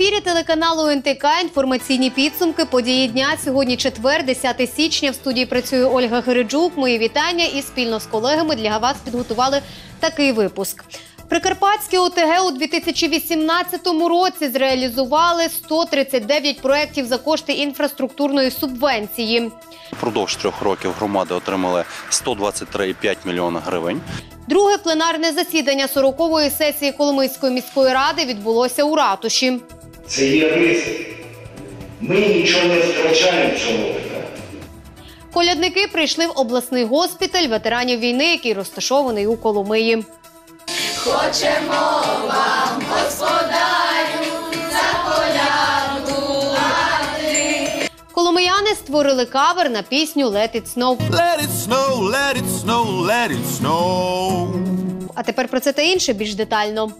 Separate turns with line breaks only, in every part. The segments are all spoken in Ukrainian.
ефірі телеканалу НТК інформаційні підсумки події дня. Сьогодні четвер, 10 січня. В студії працює Ольга Гереджук. Мої вітання і спільно з колегами для вас підготували такий випуск. Прикарпатські ОТГ у 2018 році зреалізували 139 проєктів за кошти інфраструктурної субвенції.
Впродовж трьох років громади отримали 123,5 мільйона гривень.
Друге пленарне засідання 40-ї сесії Коломийської міської ради відбулося у ратуші.
Це є ризик. Ми нічого не втрачаємо в цьому питанні.
Колядники прийшли в обласний госпіталь ветеранів війни, який розташований у Коломиї. Хочемо вам господарі за коляду. Коломияни створили кавер на пісню «Let it snow».
Let it snow, let it snow, let it snow.
А тепер про це та інше більш детально.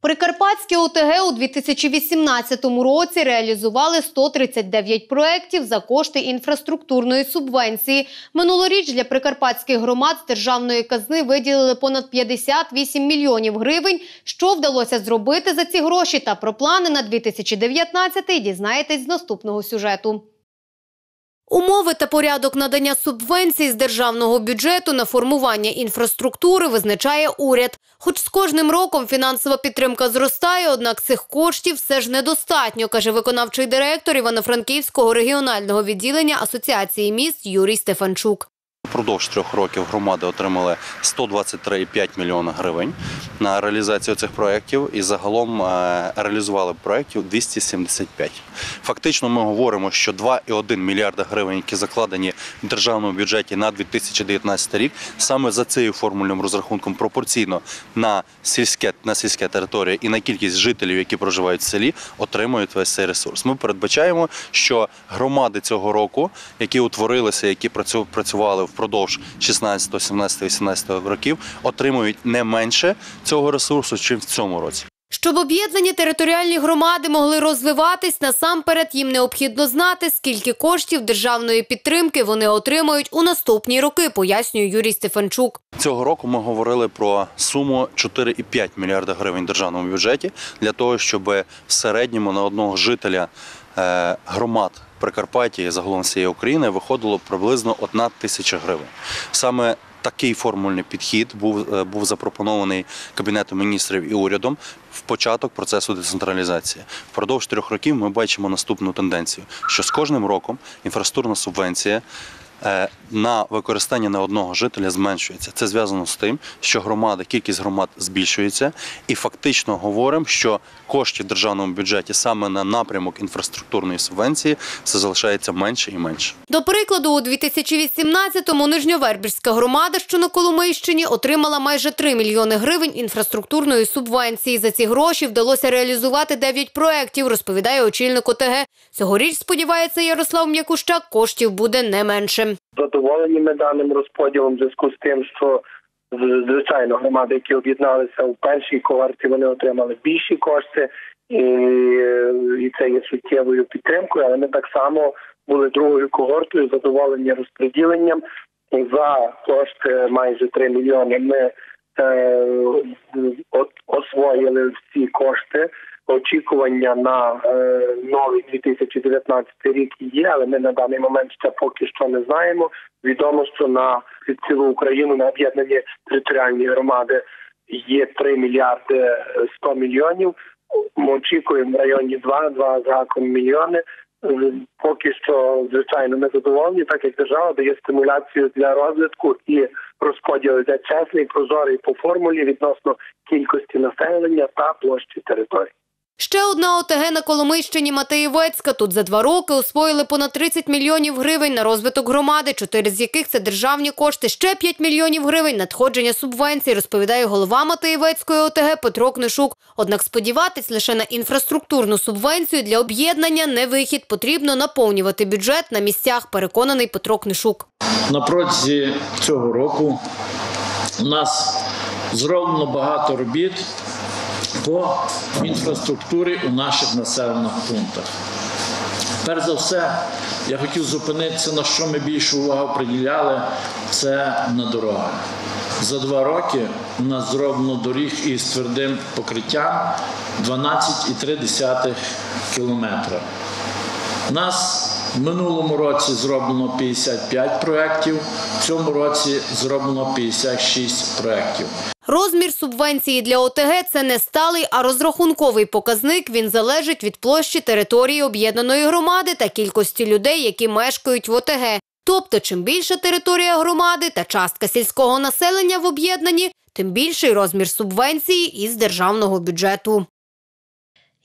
Прикарпатські ОТГ у 2018 році реалізували 139 проєктів за кошти інфраструктурної субвенції. Минулоріч для прикарпатських громад з державної казни виділили понад 58 мільйонів гривень. Що вдалося зробити за ці гроші та про плани на 2019 дізнаєтесь з наступного сюжету. Умови та порядок надання субвенцій з державного бюджету на формування інфраструктури визначає уряд. Хоч з кожним роком фінансова підтримка зростає, однак цих коштів все ж недостатньо, каже виконавчий директор Івано-Франківського регіонального відділення Асоціації міст Юрій Стефанчук.
Впродовж трьох років громади отримали 123,5 мільйона гривень на реалізацію цих проєктів і загалом е, реалізували проєктів 275. Фактично ми говоримо, що 2,1 мільярда гривень, які закладені в державному бюджеті на 2019 рік, саме за цією формульним розрахунком пропорційно на сільське на сільське територія і на кількість жителів, які проживають в селі, отримують весь цей ресурс. Ми передбачаємо, що громади цього року, які утворилися, які працю- працювали впродовж 16, 17, 18 років, отримують не менше цього ресурсу, чим в цьому році.
Щоб об'єднані територіальні громади могли розвиватись, насамперед їм необхідно знати, скільки коштів державної підтримки вони отримають у наступні роки, пояснює Юрій Стефанчук.
Цього року ми говорили про суму 4,5 мільярда гривень в державному бюджеті для того, щоб в середньому на одного жителя е, громад Прикарпаття і загалом всієї України виходило приблизно одна тисяча гривень. Саме Такий формульний підхід був, е, був запропонований Кабінетом міністрів і урядом в початок процесу децентралізації. Впродовж трьох років ми бачимо наступну тенденцію, що з кожним роком інфраструктурна субвенція на використання на одного жителя зменшується. Це зв'язано з тим, що громади, кількість громад збільшується, і фактично говоримо, що коштів в державному бюджеті саме на напрямок інфраструктурної субвенції все залишається менше і менше.
До прикладу, у 2018-му Нижньовербірська громада, що на Коломийщині, отримала майже 3 мільйони гривень інфраструктурної субвенції. За ці гроші вдалося реалізувати 9 проєктів, розповідає очільник ОТГ. Цьогоріч, сподівається Ярослав М'якущак, коштів буде не менше.
Задоволені ми даним розподілом в зв'язку з тим, що звичайно громади, які об'єдналися у першій когорті, вони отримали більші кошти, і, і це є суттєвою підтримкою. Але ми так само були другою когортою, задоволені розподіленням за кошти майже 3 мільйони. Ми е, освоїли всі кошти. Очікування на е, новий 2019 рік є, але ми на даний момент ще поки що не знаємо. Відомо, що на цілу Україну на об'єднані територіальні громади є 3 мільярди 100 мільйонів. Ми очікуємо в районі 2, 2 з гаком мільйони. Поки що, звичайно, ми задоволені, так як держава дає стимуляцію для розвитку і розподіл йде чесний, прозорий по формулі відносно кількості населення та площі території.
Ще одна ОТГ на Коломийщині Матеєвецька. Тут за два роки освоїли понад 30 мільйонів гривень на розвиток громади, чотири з яких це державні кошти. Ще 5 мільйонів гривень надходження субвенцій, розповідає голова Матеєвецької ОТГ Петро Книшук. Однак сподіватись лише на інфраструктурну субвенцію для об'єднання не вихід. Потрібно наповнювати бюджет на місцях, переконаний Петро Книшук.
На протязі цього року у нас зроблено багато робіт по інфраструктурі у наших населених пунктах. Перш за все, я хотів зупинитися, на що ми більшу увагу приділяли, це на дороги. За два роки у нас зроблено доріг із твердим покриттям 12,3 кілометра. У нас в минулому році зроблено 55 проєктів, в цьому році зроблено 56 проєктів.
Розмір субвенції для ОТГ – це не сталий, а розрахунковий показник. Він залежить від площі території об'єднаної громади та кількості людей, які мешкають в ОТГ. Тобто, чим більша територія громади та частка сільського населення в об'єднанні, тим більший розмір субвенції із державного бюджету.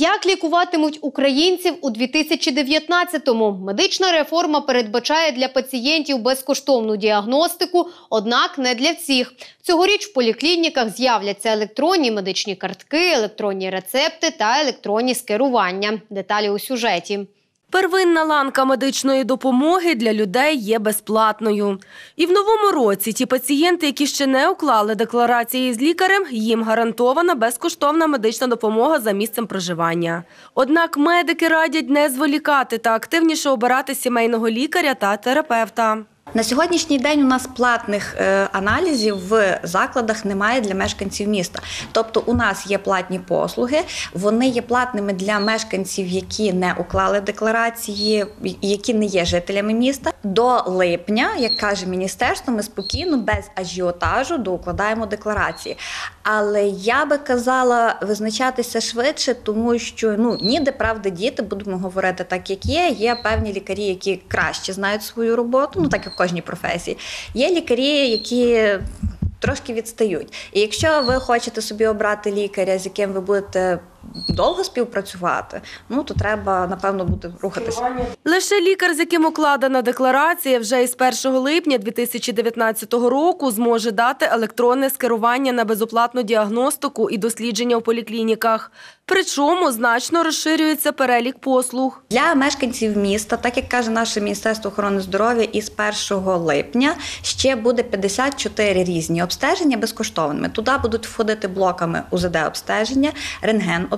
Як лікуватимуть українців у 2019-му? Медична реформа передбачає для пацієнтів безкоштовну діагностику, однак не для всіх. Цьогоріч в поліклініках з'являться електронні медичні картки, електронні рецепти та електронні скерування. Деталі у сюжеті.
Первинна ланка медичної допомоги для людей є безплатною. І в новому році ті пацієнти, які ще не уклали декларації з лікарем, їм гарантована безкоштовна медична допомога за місцем проживання. Однак медики радять не зволікати та активніше обирати сімейного лікаря та терапевта.
На сьогоднішній день у нас платних е, аналізів в закладах немає для мешканців міста. Тобто у нас є платні послуги, вони є платними для мешканців, які не уклали декларації, які не є жителями міста. До липня, як каже міністерство, ми спокійно без ажіотажу доукладаємо декларації. Але я би казала визначатися швидше, тому що ну ніде правди діти, будемо говорити так, як є. Є певні лікарі, які краще знають свою роботу, ну так як в кожній професії. Є лікарі, які трошки відстають. І якщо ви хочете собі обрати лікаря, з яким ви будете довго співпрацювати, ну то треба напевно буде рухатися.
Лише лікар, з яким укладена декларація, вже із 1 липня 2019 року зможе дати електронне скерування на безоплатну діагностику і дослідження в поліклініках. Причому значно розширюється перелік послуг.
Для мешканців міста, так як каже наше Міністерство охорони здоров'я, із 1 липня ще буде 54 різні обстеження безкоштовними. Туди будуть входити блоками УЗД-обстеження, рентген-обстеження, мамографія,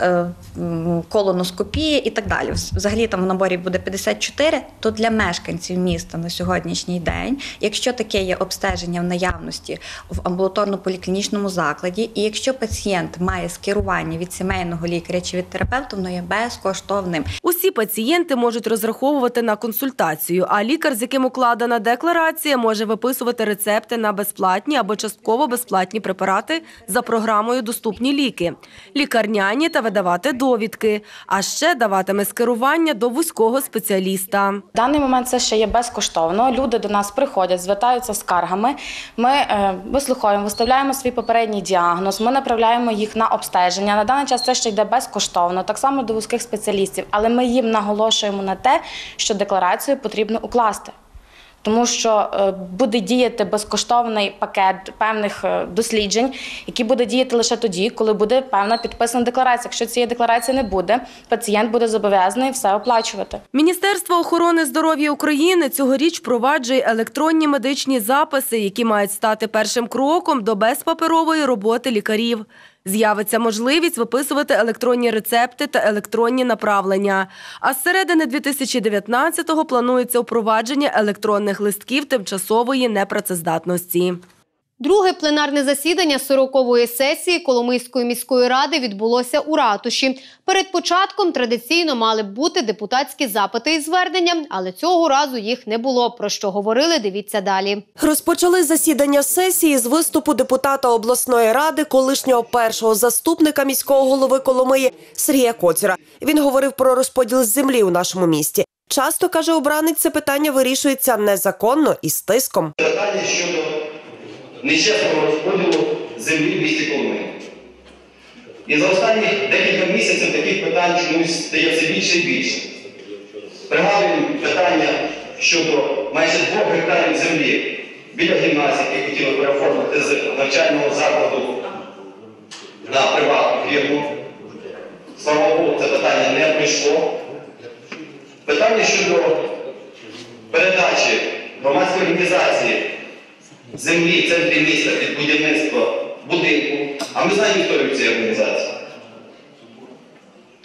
е, м, колоноскопія і так далі. Взагалі там в наборі буде 54, то для мешканців міста на сьогоднішній день, якщо таке є обстеження в наявності в амбулаторно-поліклінічному закладі, і якщо пацієнт має скерування від сімейного лікаря чи від терапевта, воно є безкоштовним.
Усі пацієнти можуть розраховувати на консультацію, а лікар, з яким укладена декларація, може виписувати рецепти на безплатні або частково безплатні препарати за програмою Доступні ліки, лікарняні та видавати довідки. А ще даватиме скерування до вузького спеціаліста.
В даний момент це ще є безкоштовно. Люди до нас приходять, звертаються скаргами. Ми е, вислуховуємо, виставляємо свій попередній діагноз. Ми направляємо їх на обстеження. На даний час це ще йде безкоштовно, так само до вузьких спеціалістів. Але ми їм наголошуємо на те, що декларацію потрібно укласти. Тому що е, буде діяти безкоштовний пакет певних е, досліджень, який буде діяти лише тоді, коли буде певна підписана декларація. Якщо цієї декларації не буде, пацієнт буде зобов'язаний все оплачувати.
Міністерство охорони здоров'я України цьогоріч впроваджує електронні медичні записи, які мають стати першим кроком до безпаперової роботи лікарів. З'явиться можливість виписувати електронні рецепти та електронні направлення. А з середини 2019-го планується впровадження електронних листків тимчасової непрацездатності.
Друге пленарне засідання 40-ї сесії Коломийської міської ради відбулося у ратуші. Перед початком традиційно мали б бути депутатські запити і звернення, але цього разу їх не було. Про що говорили? Дивіться далі.
Розпочали засідання сесії з виступу депутата обласної ради, колишнього першого заступника міського голови Коломиї Сергія Коціра. Він говорив про розподіл землі у нашому місті. Часто каже обранець, це питання вирішується незаконно і з тиском.
Питання щодо нечесного розподілу землі в місті Коломиї. І за останні декілька місяців таких питань чомусь стає все більше і більше. Пригадуємо питання щодо майже двох гектарів землі біля гімназії, які хотіли переоформити з навчального закладу на приватну фірму. Слава Богу, це питання не прийшло. Питання щодо передачі громадської організації землі в центрі міста під будівництво будинку. А ми знаємо історію цієї організації.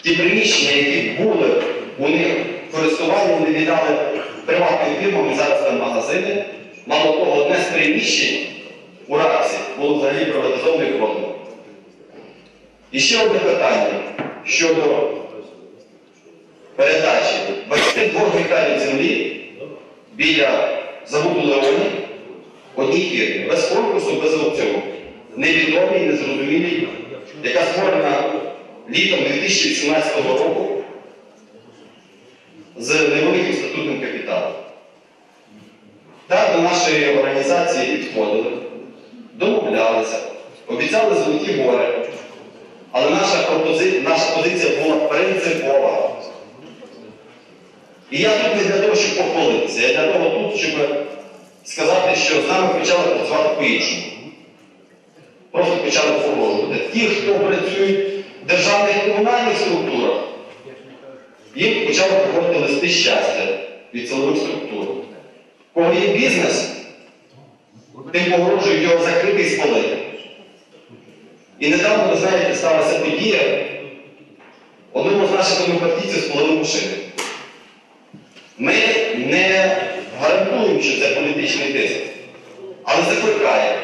Ті приміщення, які були у них в користуванні, вони віддали приватним фірмам, зараз там магазини. Мало того, одне з приміщень у Раксі було взагалі приватизоване і. І ще одне питання щодо передачі 22 гектарів землі біля заводу Леоні одній фірмі, без конкурсу, без аукціону. Невідомій, незрозумілій, яка створена літом 2018 року з невеликим статутним капіталом. Так до нашої організації підходили, домовлялися, обіцяли золоті гори. Але наша, пропози... наша позиція була принципова. І я тут не для того, щоб похвалитися, я для того тут, щоб сказати, що з нами почали працювати по-іншому. Просто почали погрожувати. Ті, хто працюють в державних комунальних структурах, їм почали приходити листи щастя від силових структур. Кого є бізнес, тим погрожують його закрити і спалити. І недавно, ви знаєте, сталася подія, одному з наших демократійців спалили машини. Ми не гарантуємо, що це політичний тиск, але закликаємо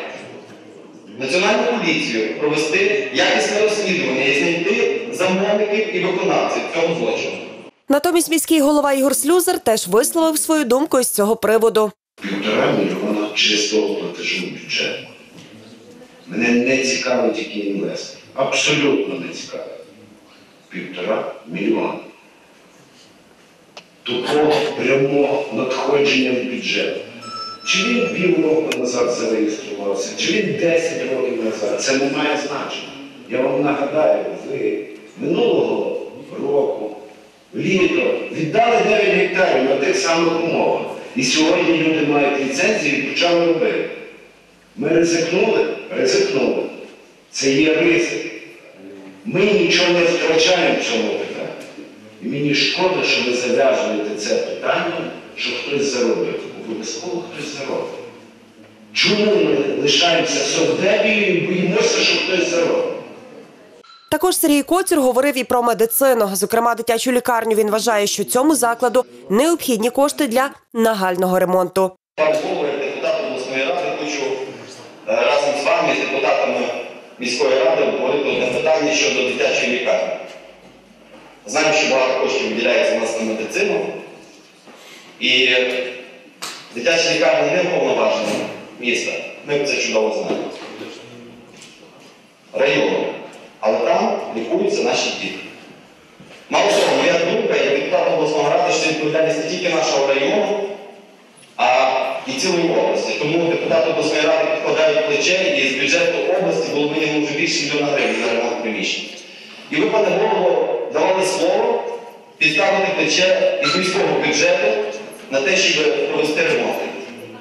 Національну поліцію провести якісне розслідування і знайти замовників і виконавців цього злочину.
Натомість міський голова Ігор Слюзер теж висловив свою думку із цього приводу.
Півтора мільйона чистого платежу в бюджет. Мене не цікавить який інвестор. Абсолютно не цікавить. Півтора мільйона. Такого прямого надходження в бюджет. Чи він півроку назад зареєструвався, чи він 10 років назад, це не має значення. Я вам нагадаю, ви минулого року, літо, віддали 9 гектарів на тих самих умовах. І сьогодні люди мають ліцензію і почали робити. Ми ризикнули? Ризикнули. Це є ризик. Ми нічого не втрачаємо в цьому. І мені шкода, що ви зав'язуєте це питання, що хтось заробив. Обов'язково хтось заробив. Чому ми лишаємося совдепію і боїмося, що хтось заробив?
Також Сергій Коцюр говорив і про медицину. Зокрема, дитячу лікарню він вважає, що цьому закладу необхідні кошти для нагального ремонту.
Пане Голово, як депутат обласної ради, хочу е, разом з вами, з депутатами міської ради, обговорити одне питання щодо дитячої лікарні. Знаємо, що багато коштів виділяється у нас на медицину. І дитяча лікарня не уповноважена міста. Ми це чудово знаємо. Району. Але там лікуються наші діти. Мало того, моя думка, як депутат обласного ради, що відповідальність не тільки нашого району, а і цілої області. Тому депутати обласної ради підкладають плече, і з бюджету області було виділено вже більше мільйона гривень на ремонт приміщень. І ви, пане давали слово підставити плече із міського бюджету на те, щоб провести ремонти.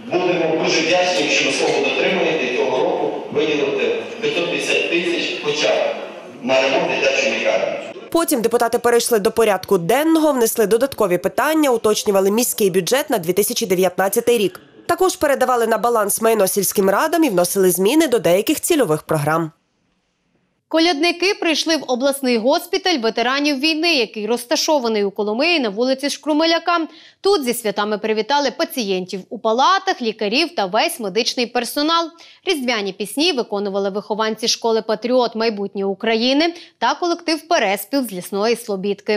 Будемо дуже вдячні, якщо ви слово дотримаєте і цього року виділити 550 тисяч хоча б на ремонт дитячої лікарні.
Потім депутати перейшли до порядку денного, внесли додаткові питання, уточнювали міський бюджет на 2019 рік. Також передавали на баланс майно сільським радам і вносили зміни до деяких цільових програм.
Колядники прийшли в обласний госпіталь ветеранів війни, який розташований у Коломиї на вулиці Шкрумеляка. Тут зі святами привітали пацієнтів у палатах, лікарів та весь медичний персонал. Різдвяні пісні виконували вихованці школи Патріот майбутнє України та колектив Переспів з лісної Слобідки.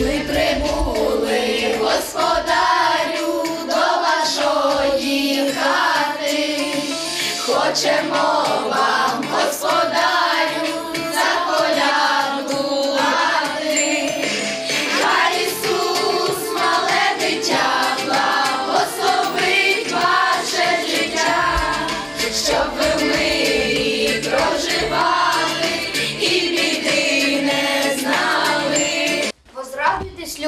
Ми прибули, господарю, до вашої хати. Хочемо вам, господарю,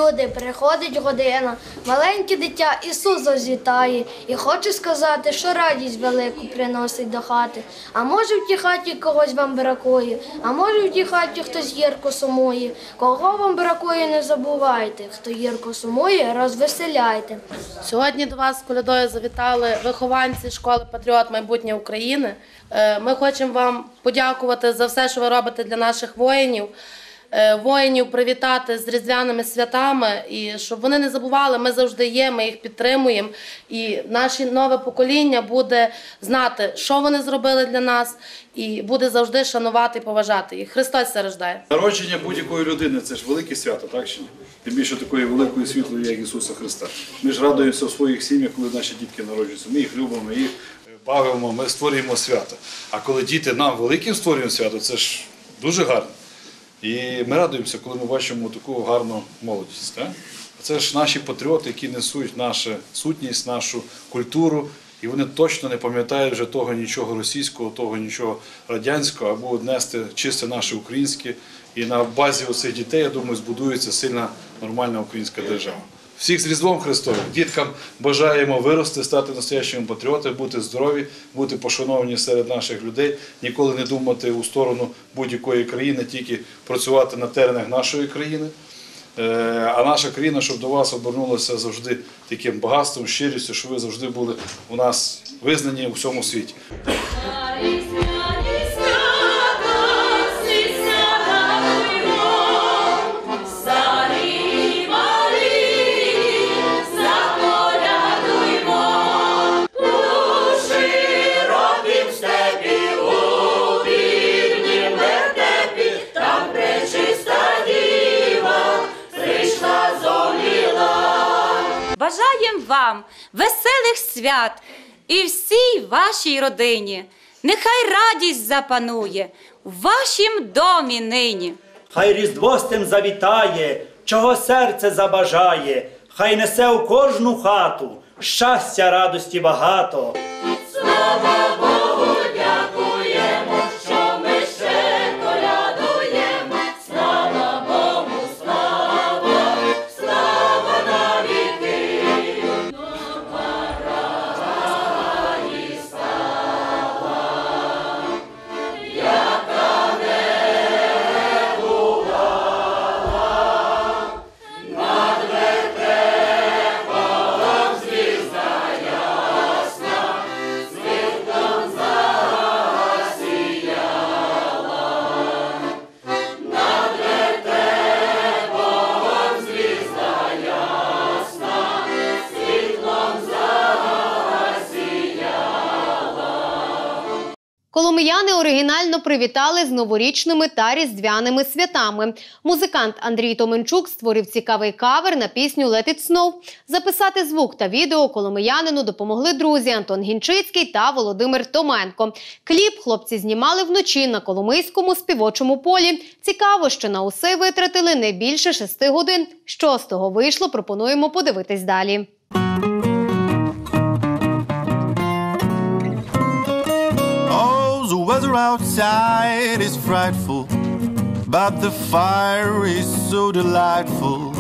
люди, приходить година. Маленьке дитя Ісус зітає і хоче сказати, що радість велику приносить до хати. А може в тій хаті когось вам бракує, а може в тій хаті хтось гірко сумує. Кого вам бракує, не забувайте. Хто гірко сумує, розвеселяйте.
Сьогодні до вас з колядою завітали вихованці школи Патріот майбутнє України. Е, Ми хочемо вам подякувати за все, що ви робите для наших воїнів. Е, воїнів привітати з різдвяними святами і щоб вони не забували, ми завжди є, ми їх підтримуємо. І наше нове покоління буде знати, що вони зробили для нас, і буде завжди шанувати і поважати їх. Христос рождає.
Народження будь-якої людини це ж велике свято, так чи ні? Тим більше такої великої світлої, як Ісуса Христа. Ми ж радуємося в своїх сім'ях, коли наші дітки народжуються. Ми їх любимо, ми їх бавимо, ми створюємо свято. А коли діти нам великим створюють свято, це ж дуже гарно. І ми радуємося, коли ми бачимо таку гарну молодість. Так? Це ж наші патріоти, які несуть нашу сутність, нашу культуру, і вони точно не пам'ятають вже того нічого російського, того нічого радянського, а будуть нести чисте наше українське. І на базі оцих дітей, я думаю, збудується сильна нормальна українська держава. Всіх з Різдвом Христовим. Діткам бажаємо вирости, стати настоящими патріотами, бути здорові, бути пошановані серед наших людей, ніколи не думати у сторону будь-якої країни, тільки працювати на теренах нашої країни. Е, А наша країна, щоб до вас обернулася завжди таким багатством, щирістю, щоб ви завжди були у нас визнані у всьому світі.
Свят і всій вашій родині. Нехай радість запанує в вашім домі нині.
Хай Різдво з тим завітає, чого серце забажає, хай несе у кожну хату щастя, радості багато.
Слава Богу, дякуємо,
Коломияни оригінально привітали з новорічними та різдвяними святами. Музикант Андрій Томенчук створив цікавий кавер на пісню «Let it snow». Записати звук та відео коломиянину допомогли друзі Антон Гінчицький та Володимир Томенко. Кліп хлопці знімали вночі на Коломийському співочому полі. Цікаво, що на усе витратили не більше шести годин. Що з того вийшло, пропонуємо подивитись далі.
Weather outside is frightful, but the fire is so delightful.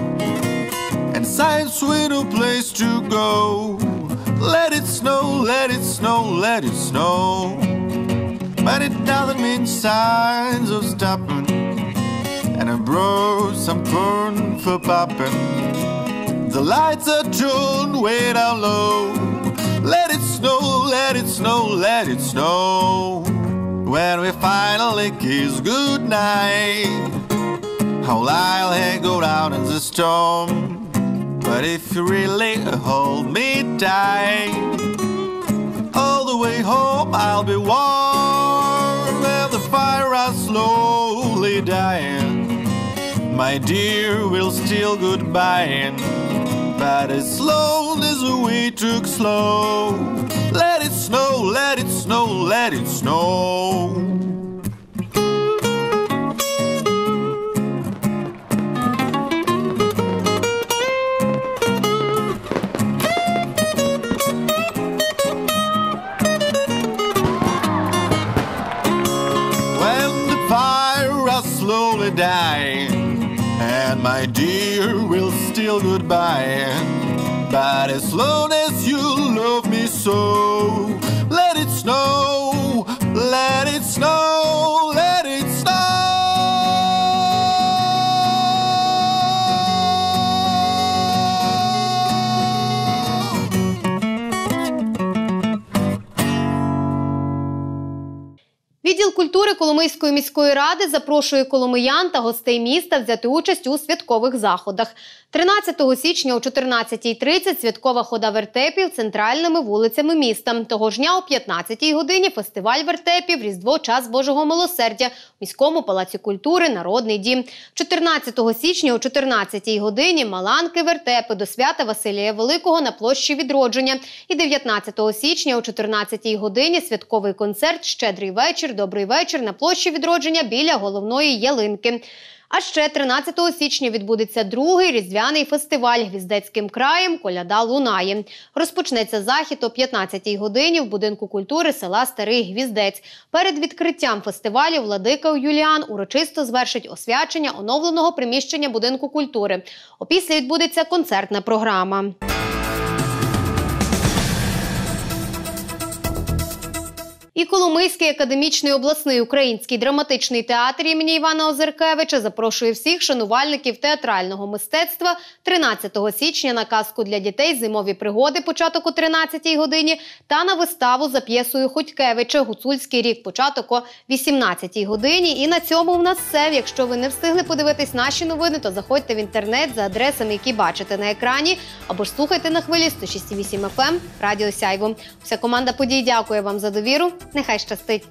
And science with no place to go. Let it snow, let it snow, let it snow. But it doesn't mean signs of stopping. And I brought some corn for popping. The lights are tuned way down low. Let it snow, let it snow, let it snow. When we finally kiss goodnight, I'll hang down in the storm. But if you really hold me tight, all the way home I'll be warm. And the fire is slowly dying. My dear, we'll still goodbye. But as long as we took slow, let it snow, let it snow, let it snow. When the fire is slowly dying, and my dear will still goodbye. But as long as you love me so,
Відділ культури Коломийської міської ради запрошує коломиян та гостей міста взяти участь у святкових заходах. 13 січня о 14.30 святкова хода вертепів центральними вулицями міста. Того ж дня о 15 годині фестиваль вертепів Різдво Час Божого Милосердя у міському палаці культури Народний дім. 14 січня о 14 годині Маланки вертепи до свята Василія Великого на площі відродження. І 19 січня о 14 годині святковий концерт Щедрий вечір, добрий вечір на площі відродження біля головної ялинки. А ще 13 січня відбудеться другий різдвяний фестиваль Гвіздецьким краєм Коляда лунає. Розпочнеться захід о 15-й годині в будинку культури села Старий Гвіздець. Перед відкриттям фестивалю владика Юліан урочисто звершить освячення оновленого приміщення будинку культури. Опісля відбудеться концертна програма. І Коломийський академічний обласний український драматичний театр імені Івана Озеркевича запрошує всіх шанувальників театрального мистецтва 13 січня на казку для дітей Зимові пригоди початок о 13 годині та на виставу за п'єсою Ходькевича Гуцульський рік початок о 18 годині. І на цьому в нас все. Якщо ви не встигли подивитись наші новини, то заходьте в інтернет за адресами, які бачите на екрані, або ж слухайте на хвилі 106,8 FM Радіо Сяйво. Вся команда подій дякує вам за довіру. Нехай щастить!